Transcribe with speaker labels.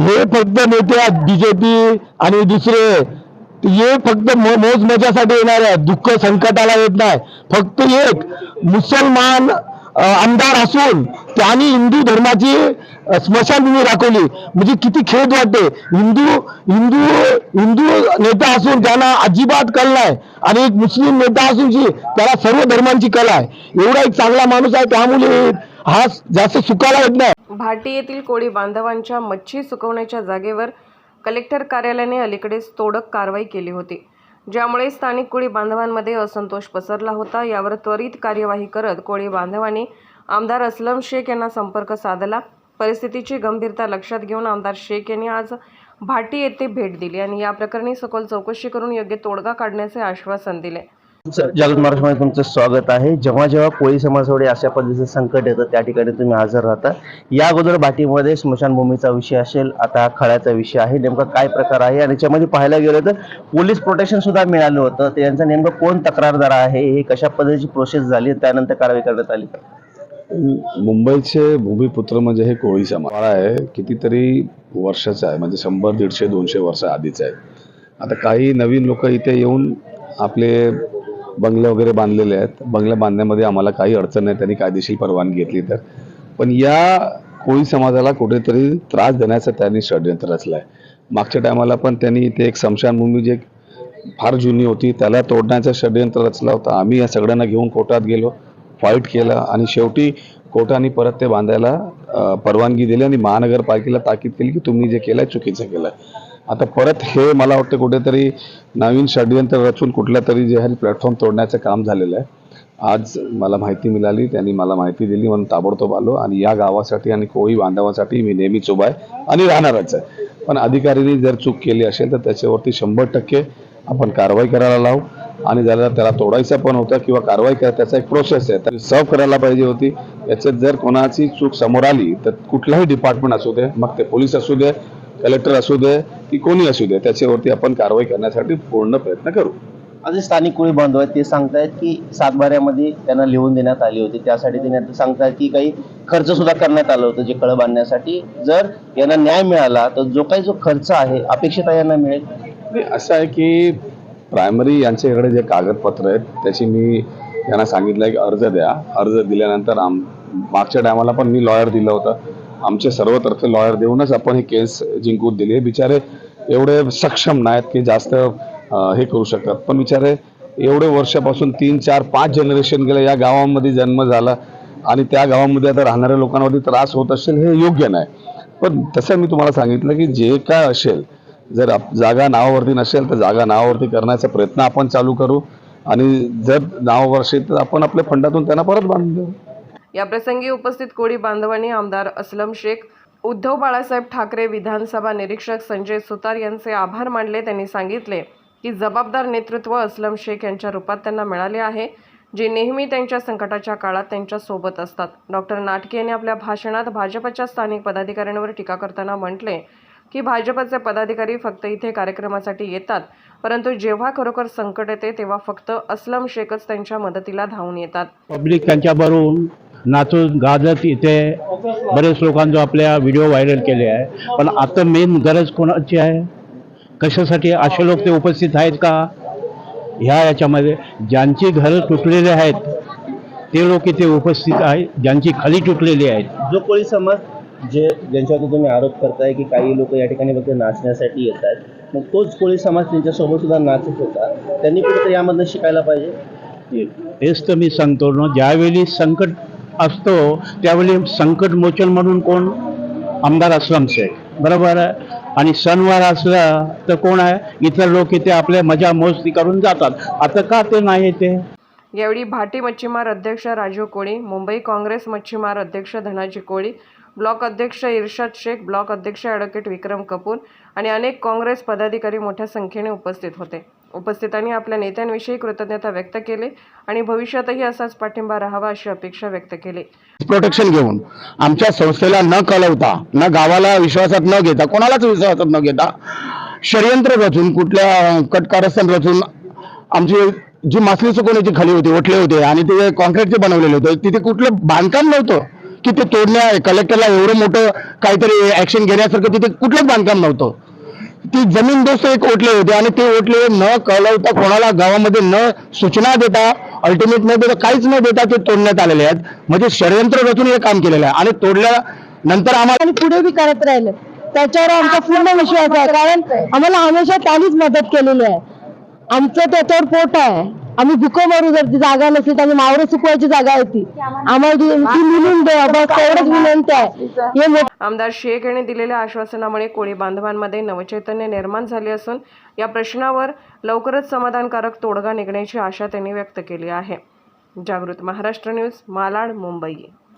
Speaker 1: हे फक्त नेते आहेत बीजेपी आणि दुसरे. हे फक्त मो- मोज मजासाठी येणार आहे दुःख संकटाला येत नाही. फक्त एक मुसलमान आमदार असून त्यांनी हिंदू धर्माची स्मशानभूमी दाखवली. म्हणजे किती खेद वाटते. हिंदू हिंदू हिंदू नेता असून त्यांना अजिबात कल नाही. आणि एक मुस्लिम नेता असून जी त्याला सर्व धर्मांची कला आहे. एवढा एक चांगला माणूस आहे त्यामुळे हा जास्त सुखाला येत नाही.
Speaker 2: भाटी येथील कोळी बांधवांच्या मच्छी सुकवण्याच्या जागेवर कलेक्टर कार्यालयाने अलीकडेच तोडक कारवाई केली होती. ज्यामुळे स्थानिक कोळी बांधवांमध्ये असंतोष पसरला होता. यावर त्वरित कार्यवाही करत कोळी बांधवांनी आमदार असलम शेख यांना संपर्क साधला. परिस्थितीची गंभीरता लक्षात घेऊन आमदार शेख यांनी आज भाटी येथे भेट दिली आणि या प्रकरणी सखोल चौकशी करून योग्य तोडगा काढण्याचे आश्वासन दिले.
Speaker 3: जागृत महाराष्ट्रामध्ये तुमचं स्वागत आहे. जेव्हा जेव्हा कोळी समाजाकडे अशा पद्धतीचं संकट येतं त्या ठिकाणी तुम्ही हजर राहता. या अगोदर भाटीमध्ये स्मशानभूमीचा विषय असेल आता हा खळ्याचा विषय आहे. नेमका काय प्रकार आहे? आणि याच्यामध्ये पाहायला गेलं तर पोलीस प्रोटेक्शन सुद्धा मिळालं होतं. तर नेमकं कोण तक्रारदार आहे? हे कशा पद्धतीची प्रोसेस झाली? त्यानंतर कारवाई करण्यात आली.
Speaker 4: मुंबईचे भूमिपुत्र म्हणजे हे कोळी समाज. आहे कितीतरी वर्षाचा आहे. म्हणजे शंभर दीडशे दोनशे वर्ष आधीच आहे. आता काही नवीन लोक इथे येऊन आपले बंगले वगैरे बांधलेले आहेत. बंगले बांधण्यामध्ये आम्हाला काही अडचण नाही. त्यांनी कायदेशीर परवानगी घेतली तर. पण या कोळी समाजाला कुठेतरी त्रास देण्याचं त्यांनी षडयंत्र रचलं आहे मागच्या टायमाला पण त्यांनी इथे एक स्मशानभूमी जे फार जुनी होती त्याला तोडण्याचं षडयंत्र रचलं होतं. आम्ही या सगळ्यांना घेऊन कोर्टात गेलो फाईट केला आणि शेवटी कोर्टाने परत ते बांधायला परवानगी दिली आणि महानगरपालिकेला ताकीद केली की तुम्ही जे केलं आहे चुकीचं केलं आहे आता परत हे मला वाटतं कुठेतरी नवीन षडयंत्र रचून कुठल्या तरी जे आहे प्लॅटफॉर्म तोडण्याचं काम झालेलं आहे. आज मला माहिती मिळाली त्यांनी मला माहिती दिली म्हणून ताबडतोब आलो आणि या गावासाठी आणि कोळी बांधवासाठी मी नेहमीच उभा आहे आणि राहणारच आहे. पण अधिकाऱ्यांनी जर चूक केली असेल तर त्याच्यावरती शंभर टक्के आपण कारवाई करायला लावू आणि ज्याला त्याला तोडायचा पण होता किंवा कारवाई करा त्याचा एक प्रोसेस आहे. तर सर्व करायला पाहिजे होती. याच्यात जर कोणाची चूक समोर आली तर कुठलाही डिपार्टमेंट असू दे मग ते पोलीस असू दे कलेक्टर असू दे की कोणी असू दे त्याच्यावरती आपण कारवाई करण्यासाठी पूर्ण प्रयत्न करू.
Speaker 3: आज जे स्थानिक कोळी बांधव आहेत ते सांगतायत की सातबाऱ्यामध्ये त्यांना लिहून देण्यात आली होती. त्यासाठी त्यांनी आता सांगतायत की काही खर्च सुद्धा करण्यात आलं होतं जे कळं बांधण्यासाठी. जर यांना न्याय मिळाला तर जो काही जो खर्च आहे अपेक्षित आहे यांना मिळेल.
Speaker 4: असं आहे की प्रायमरी यांच्याकडे जे कागदपत्र आहेत त्याची मी यांना सांगितलं की अर्ज द्या. अर्ज दिल्यानंतर आम मागच्या टायमाला पण मी लॉयर दिलं होतं. आमचे सर्वतर्फे लॉयर देऊनच आपण ही केस जिंकून दिली बिचारे एवढे सक्षम नाहीत की जास्त हे करू शकतात. पण बिचारे एवढे वर्षापासून तीन चार पाच जनरेशन गेले या गावामध्ये जन्म झाला आणि त्या गावामध्ये आता राहणाऱ्या लोकांवरती त्रास होत असेल हे योग्य नाही. पण तसं मी तुम्हाला सांगितलं की जे काय असेल जर आप- जागा नावावरती नसेल तर जागा नावावरती करण्याचा प्रयत्न आपण चालू करू आणि जर नावावर असेल तर आपण आपल्या फंडातून त्यांना परत बांधून देऊ.
Speaker 2: याप्रसंगी उपस्थित कोळी बांधवांनी आमदार असलम शेख उद्धव बाळासाहेब ठाकरे विधानसभा निरीक्षक संजय सुतार यांचे आभार मानले. त्यांनी सांगितले की जबाबदार नेतृत्व असलम शेख यांच्या रूपात त्यांना मिळाले आहे जे नेहमी त्यांच्या संकटाच्या काळात त्यांच्यासोबत असतात. डॉक्टर नाटके यांनी आपल्या भाषणात भाजपच्या स्थानिक पदाधिकाऱ्यांवर टीका करताना म्हटले की भाजपचे पदाधिकारी फक्त इथे कार्यक्रमासाठी येतात परंतु जेव्हा खरोखर संकट येते तेव्हा फक्त अस्लम शेखच त्यांच्या मदतीला धावून येतात.
Speaker 5: पब्लिक त्यांच्याबरोबर नाचून गाजत इथे बरेच लोकांचा आपल्या व्हिडिओ व्हायरल केले आहे. पण आता मेन गरज कोणाची आहे? कशासाठी असे लोक ते उपस्थित आहेत का? ह्या याच्यामध्ये ज्यांची घरं तुटलेली आहेत ते लोक इथे उपस्थित आहेत ज्यांची खाली तुटलेली आहेत.
Speaker 3: जो कोळी समाज जे ज्यांच्यावरती तुम्ही आरोप करताय की काही लोक या ठिकाणी फक्त नाचण्यासाठी येत आहेत मग तोच कोळी समाज त्यांच्यासोबत सुद्धा नाचत होता. त्यांनी कुठेतरी यामधनं शिकायला पाहिजे?
Speaker 5: तेच तर मी सांगतो ना ज्यावेळी संकट असतो त्यावेळी संकट मोचन म्हणून कोण? आमदार असलम शेख बरोबर? आहे आणि सणवार असला तर कोण आहे? इतर लोक इथे आपल्या मजा मस्ती करून जातात. आता का ते नाही ते
Speaker 2: यावेळी भाटी मच्छीमार अध्यक्ष राजू कोळी मुंबई काँग्रेस मच्छीमार अध्यक्ष धनाजी कोळी ब्लॉक अध्यक्ष इर्शाद शेख ब्लॉक अध्यक्ष ॲडव्होकेट विक्रम कपूर आणि अनेक काँग्रेस पदाधिकारी मोठ्या संख्येने उपस्थित होते. उपस्थितांनी आपल्या नेत्यांविषयी कृतज्ञता व्यक्त केली आणि भविष्यातही असाच पाठिंबा राहावा अशी अपेक्षा व्यक्त केली.
Speaker 1: प्रोटेक्शन घेऊन आमच्या संस्थेला न कळवता न गावाला विश्वासात न घेता कोणालाच विश्वासात न घेता षडयंत्र रचून कुठल्या कटकारस्थान रचून आमची जी मासली चुकवण्याची खाली होती ओटले होते आणि ते कॉन्क्रीटचे बनवलेले होते तिथे कुठलं बांधकाम नव्हतं की ते तोडण्या कलेक्टरला एवढं मोठं काहीतरी ऍक्शन घेण्यासारखं तिथे कुठलंच बांधकाम नव्हतं. ती जमीन दोस्त एक ओटले होते आणि ते ओटले न कळवता कोणाला गावामध्ये न सूचना देता अल्टिमेट न देता काहीच न देता ते तोडण्यात आलेले आहेत. म्हणजे षडयंत्र रचून हे काम केलेलं आहे. आणि तोडल्या नंतर आम्हाला
Speaker 6: पुढे बी करत राहिले. त्याच्यावर आमचा पूर्ण विश्वास आहे. कारण आम्हाला हमेशा त्यांनीच मदत केलेली आहे. आमचं त्याच्यावर पोट आहे. आम्ही भुको मारू जर ती जागा नसली तर आम्ही मावरं सुकवायची जागा आहे ती. आम्हाला ती मिळून द्या बस तेवढंच विनंती आहे. हे
Speaker 2: आमदार शेख यांनी दिलेल्या आश्वासनामुळे कोळी बांधवांमध्ये नवचैतन्य निर्माण झाले असून या प्रश्नावर लवकरच समाधानकारक तोडगा निघण्याची आशा त्यांनी व्यक्त केली आहे. जागृत महाराष्ट्र न्यूज मालाड मुंबई.